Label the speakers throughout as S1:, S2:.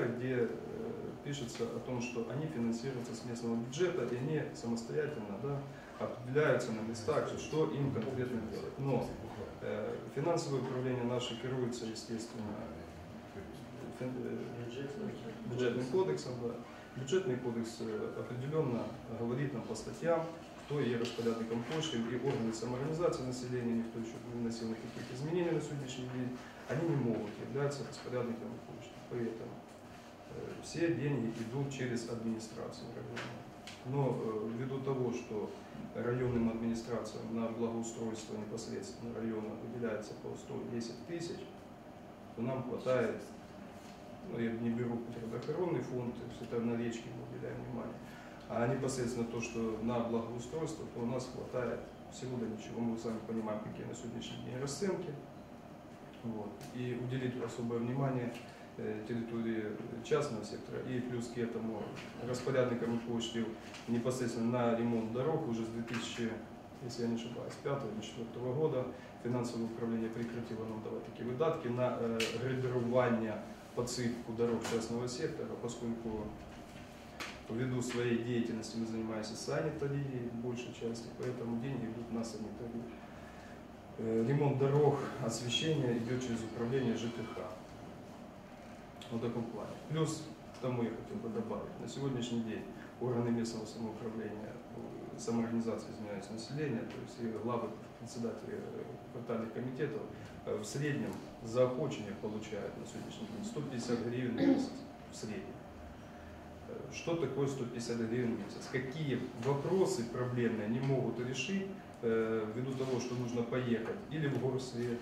S1: где э, пишется о том, что они финансируются с местного бюджета, и они самостоятельно да, определяются на местах, что им конкретно делать. Но э, финансовое управление наше керуется, естественно, фин- э, бюджетным кодексом. Да. Бюджетный кодекс э, определенно говорит нам по статьям, кто є розпорядником коштів, і органи самоорганізації населення, ніхто ще не вносил никаких изменений на сегодняшний день, они не могут являться распорядниками коштів. Поэтому э, все деньги идут через администрацию района. Но э, ввиду того, что районным администрациям на благоустройство непосредственно района выделяется по 110 тысяч, то нам хватает, ну я не беру природоохранный фонд, то есть это на речке мы уделяем внимание, а непосредственно то, что на благоустройство, то у нас хватает всего да ничего. Мы с вами понимаем, какие на сегодняшний день расценки. Вот. И уделить особое внимание э, территории частного сектора и плюс к этому распорядникам коштів непосредственно на ремонт дорог уже с 2000, если я не ошибаюсь, 5 или 4 года финансовое управление прекратило нам давать такие выдатки на э, грейдерування, подсыпку дорог частного сектора, поскольку ввиду своей деятельности мы занимаемся санитарией в большей части, поэтому деньги идут на санитарию. Э, Ремонт дорог, освещение идет через управление ЖКХ. В таком плане. Плюс к тому я хотел бы добавить. На сегодняшний день органы местного самоуправления, э, самоорганизации, извиняюсь, населения, то есть и главы, председатели э, квартальных комитетов э, в среднем за получают на сегодняшний день 150 гривен в месяц. В среднем. Что такое 150 гривен в месяц? Какие вопросы проблемные они могут решить ввиду того, что нужно поехать или в горсвет,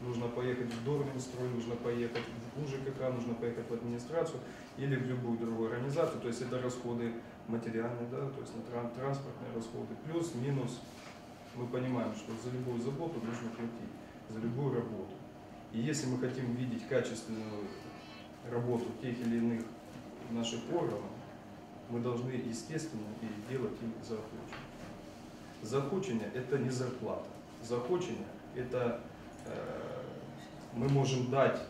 S1: нужно поехать в Дорминстрой, нужно поехать в УЖКХ, нужно поехать в администрацию или в любую другую организацию. То есть это расходы материальные, да, то есть на тран- транспортные расходы. Плюс-минус мы понимаем, что за любую заботу нужно платить, за любую работу. И если мы хотим видеть качественную работу тех или иных наших органов, мы должны, естественно, и делать им заохочение. Заохочение – это не зарплата. Заохочение – это мы можем дать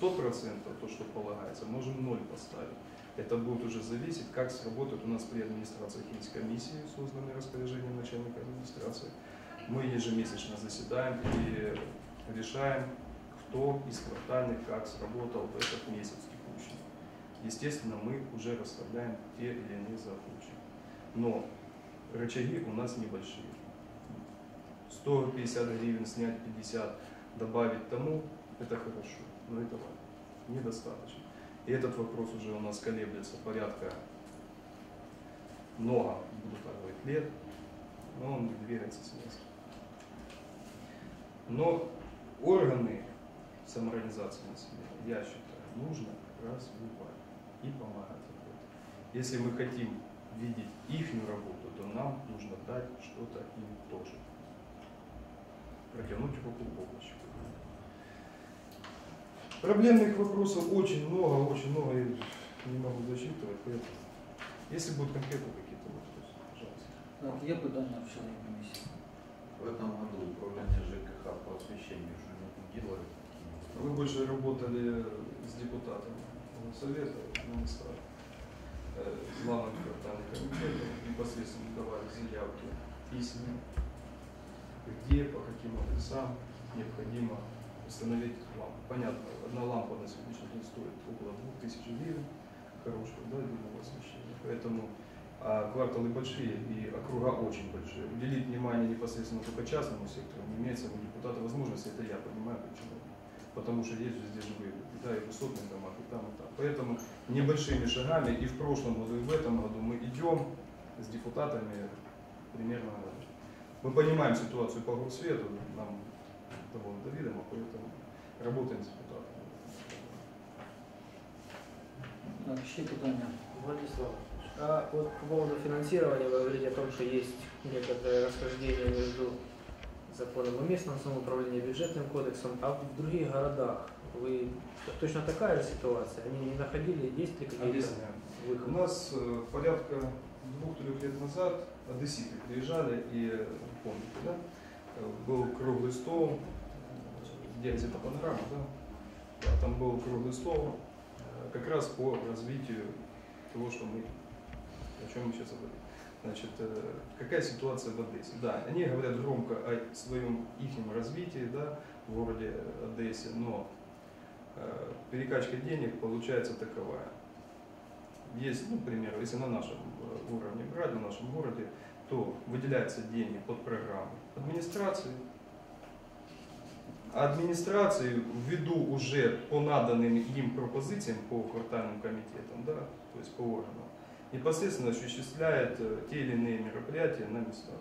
S1: 100% то, что полагается, можем ноль поставить. Это будет уже зависеть, как сработает у нас при администрации комиссии, созданной распоряжением начальника администрации. Мы ежемесячно заседаем и решаем, кто из квартальных как сработал в этот месяц текущий. Естественно, мы уже расставляем те или иные заохочения. Но рычаги у нас небольшие. 150 гривен снять 50, добавить тому, это хорошо, но этого недостаточно. И этот вопрос уже у нас колеблется порядка много, буду так говорить, лет, но он не двигается с места. Но органы самоорганизации населения, я считаю, нужно развивать и помогать работать. Если мы хотим видеть их работу, то нам нужно дать что-то им тоже Протянуть руку помощи. Проблемных вопросов очень много, очень много, я не могу засчитывать, поэтому если будут конкретно какие-то вопросы, пожалуйста.
S2: Так, є питання в членів комісії?
S3: В этом году управление ЖКХ по освещению уже не делали.
S1: Вы больше работали с депутатами Совета на местах, э, с главным квартальным комитетом, непосредственно давали заявки письма, где, по каким адресам необходимо установить лампу. Понятно, одна лампа на сегодняшний день стоит около 2000 гривен, хорошего, да, дневного освещения. Поэтому а кварталы большие и округа очень большие. Уделить внимание непосредственно только частному сектору не имеется у депутата возможности, это я понимаю почему. Потому что есть везде живые люди, да, и в высотных и там, и там. Поэтому небольшими шагами и в прошлом году, и в этом году мы идем с депутатами примерно. Мы понимаем ситуацию по горсвету, нам довольно доведомо, поэтому работаем с депутатами.
S2: Так, ще питання.
S4: Владислав, а вот по поводу финансирования вы говорите о том, что есть некоторое расхождение между законом о местном самоуправлении и бюджетным кодексом, а в других городах вы точно такая же ситуация? Они не находили, есть ли какие-то
S1: Объясняю. У нас э, порядка двух-трех лет назад одесситы приезжали и, помните, да, был круглый стол, где где-то панорама, да? Да, там был круглый стол, э, как раз по развитию того, что мы, о чем мы сейчас говорим. Значит, э, какая ситуация в Одессе? Да, они говорят громко о своем ихнем развитии, да, в городе Одессе, но э, перекачка денег получается таковая. Есть, ну, к примеру, если на нашем э, уровне брать, в нашем городе, то выделяются деньги под программы администрации. А администрации ввиду уже по наданным им пропозициям по квартальным комитетам, да, то есть по органам, непосредственно осуществляет э, те или иные мероприятия на местах.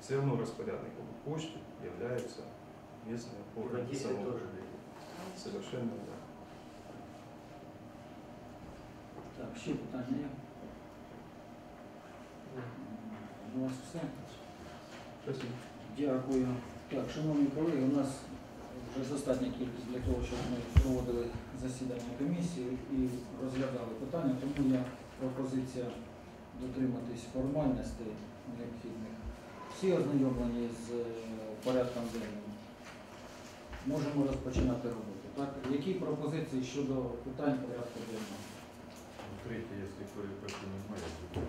S1: Все равно распорядником почты являются местные органы. Совершенно да.
S2: Так, ще питання є? У вас все? Дякую. Так, шановні колеги, у нас вже достатня кількість для того, щоб ми проводили засідання комісії і розглядали питання, тому я пропозиція дотриматись формальностей необхідних. Всі ознайомлені з е, порядком денним. Можемо розпочинати роботу. Так? Які пропозиції щодо питань порядку денного?
S3: Третє, якщо перепишу немає, то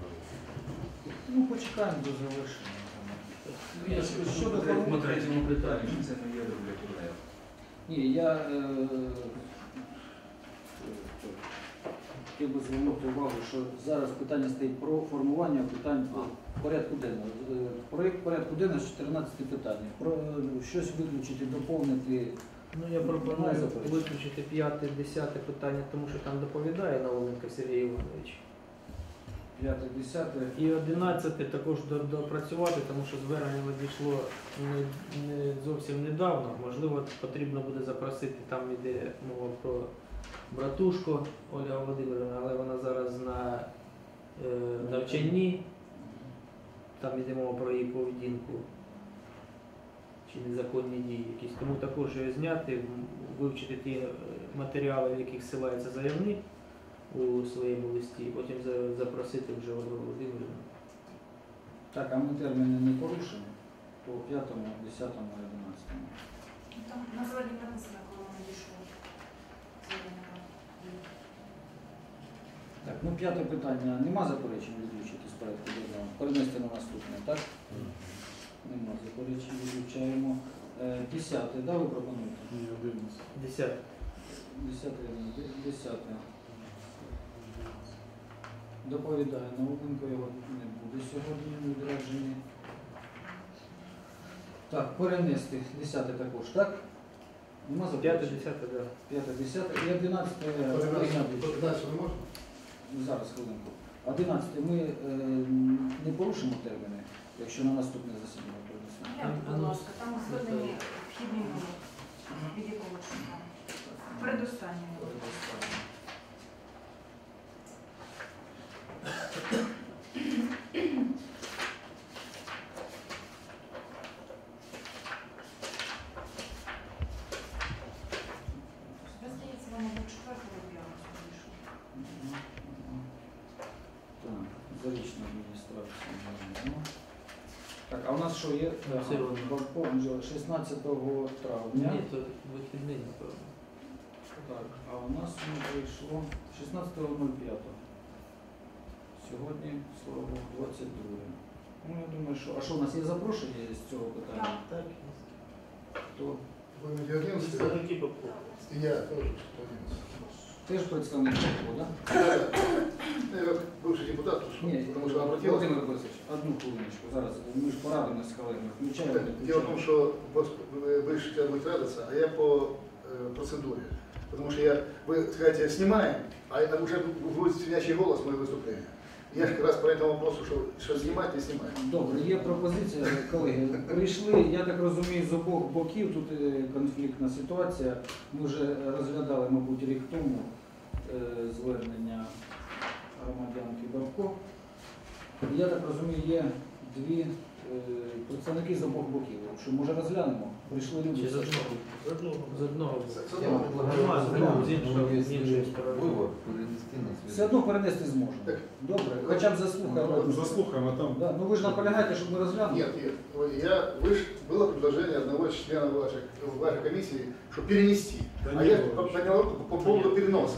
S2: Ну, почекаємо до завершення.
S5: Я
S2: Щодо
S5: по
S2: форм-
S5: третьому питанню, це не є для.
S2: Ні, я е, хотів би звернути увагу, що зараз питання стоїть про формування питань по порядку денного. Е, Проєкт порядку денного з 14 питань. Про е, щось виключити, доповнити.
S4: Ну, я пропоную виключити п'яте, десяте питання, тому що там доповідає Науменко Сергій Іванович.
S2: 5, 10.
S4: І одинадцяте також до- допрацювати, тому що звернення надійшло не, не зовсім недавно. Можливо, потрібно буде запросити, там іде мова про братушку Ольга Володимирівна, але вона зараз на е, навчанні, там йде мова про її поведінку чи незаконні дії якісь. Тому також її зняти, вивчити ті е, матеріали, в яких ссилається заявник у своєму листі, і потім запросити вже Ольгу Володимирівну.
S2: Так, а ми терміни не порушимо по 5, 10, 11.
S6: Там на заводі написано, коли воно дійшло.
S2: Так, ну п'яте питання. Нема заперечень виключити з порядку денного? Перенести на наступне, так? Нема заперечень, виключаємо. Е, Десяте, да, ви пропонуєте?
S4: Десяте.
S2: Десяте, де- десяте. Доповідає Науменко, його не буде сьогодні в відрядженні. Так, перенести. Десяте також, так? Нема
S4: П'яте,
S2: заперечень?
S4: десяте, да.
S2: П'яте, десяте і одинадцяте. Олег Геннадійович. Зараз хвилинку. Одинадцяте ми е, не порушимо терміни, якщо на наступне засідання принесемо.
S6: Гляньте, будь ласка, там звернені вхідні номер. Від якого числа? Передостанній номер. Я, здається, воно до четвертого п'ятого вийшло.
S2: Так, зарічна адміністрація. маємо. Так, а у нас що є?
S4: Ну, все одно.
S2: 16 травня.
S4: Ні, то вихідний, напевно.
S2: Так, а у нас прийшло 16.05. Сьогодні, слава Богу, 22. Ну, я думаю, що. А що, у нас є запрошення з цього питання?
S4: Так.
S2: Хто?
S7: Вы на 11
S4: Представники
S7: и я тоже 11.
S2: Теж представник ПОПО, так?
S7: Да, Я как бывший депутат, ушел,
S2: Ні,
S7: потому что обратился.
S2: Володимир Борисович, одну хвилиночку. Зараз ми ж порадимося з колегами. Включаємо.
S7: Так, Дело в том, что вот вы вы решите будете радоваться, а я по э, процедуре. Потому что я, вы скажете, снимаем, а а уже будет свинячий голос мое выступление. Я же как раз по этому вопросу, что, что снимать, не снимать.
S2: Добре, є пропозиція, колеги. Прийшли, я так розумію, з обох боків. Тут е, конфліктна ситуація. Ми вже розглядали, мабуть, рік тому е, звернення громадянки Бабко. Я так розумію, є дві е, представники з обох боків. Що може розглянемо? Прийшли люди.
S4: Чи з одного? З одного.
S7: З одного.
S4: Нормально, з іншого, з іншої сторони.
S5: Вивод перенести на
S2: Все одно перенести зможемо.
S7: Так.
S2: Добре, хоча б заслухаємо.
S8: Заслухаємо там.
S2: Да, ну ви ж наполягаєте, щоб ми розглянули?
S7: Нет, нет. Ой, Я, вы ж, было предложение одного из членов вашей, вашей комиссии, что перенести.
S8: Да
S7: а
S8: не
S7: я
S8: было.
S7: поднял руку по поводу переноса.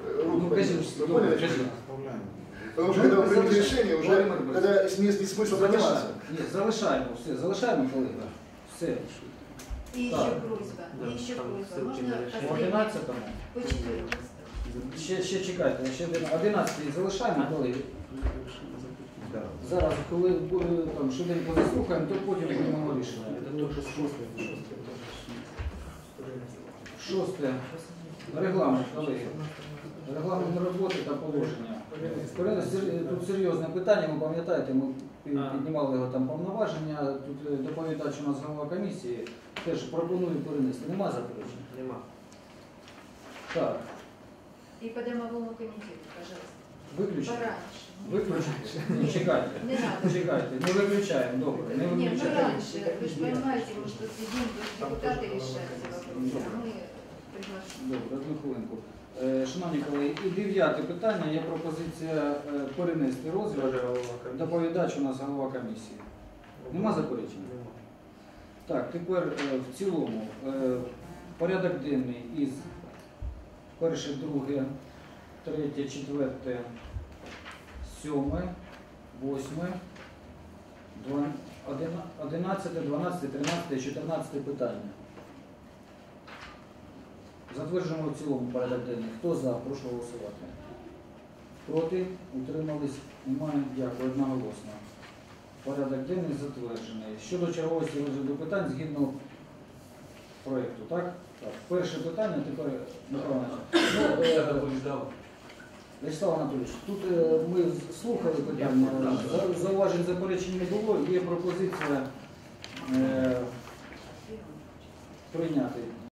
S7: э, руку
S2: Ну,
S7: поднимать.
S2: конечно,
S7: Вы поняли,
S2: ну,
S7: о чем я?
S3: Справляємо.
S7: Потому что когда вы примете
S2: Залишаємо.
S7: решение, уже
S2: Володимир Борисович.
S7: когда есть, есть смысл подниматься.
S2: Залишаємо. Ні, залишаємо, все, залишаємо, колеги. Все.
S6: И
S2: Так.
S6: еще просьба,
S4: Да,
S6: и еще
S4: там
S6: просьба.
S4: ссылки
S6: Можно
S4: на решение.
S2: В
S6: последний
S2: 11-му.
S6: по четыре
S2: Ще, ще чекайте, ще 11 залишаємо, колеги.
S3: Да.
S2: Зараз, коли е, там швиденько заслухаємо, то потім приймемо рішення.
S4: Это тоже шостое. шостое.
S2: Шосте. Регламент, колеги. Регламент роботи та положення. Порядок сер- Тут серйозне питання, ви пам'ятаєте, ми пі-
S4: А.
S2: піднімали його там повноваження. Тут е, доповідач у нас голова комісії. Теж пропоную перенести. Нема заперечень?
S4: Нема.
S2: Так,
S6: И по домовому комитету, пожалуйста.
S2: виключити.
S6: Пораньше.
S2: Виключити? Ні, чекайте.
S6: Не надо.
S2: Чекайте, не виключаємо, добре, не
S6: Нет, мы
S2: виключаємо.
S6: раньше. Вы же понимаете, мы что сидим, тут депутаты решают эти вопросы, а мы приглашаем.
S2: Добре, одну хвилинку. Е, Шановні колеги, і дев'яте питання є пропозиція е, перенести розгляд. Доповідач у нас голова комісії. Нема заперечень?
S4: Нема.
S2: Так, тепер е, в цілому порядок денний із перше, друге, третє, четверте, сьоме, восьме, два- одина- одинадцяте, дванадцяте, тринадцяте, чотирнадцяте питання. Затверджуємо в цілому порядок денний. Хто за? Прошу голосувати. Проти? Утримались? Немає. Дякую. Одноголосно. Порядок денний затверджений. Щодо черговості розгляду питань згідно проєкту, так? Так. Перше питання тепер Михайло. Ну, е, Вячеслав Анатолійович, тут е, ми слухали питання, за- зауважень заперечень не було, є пропозиція е, прийняти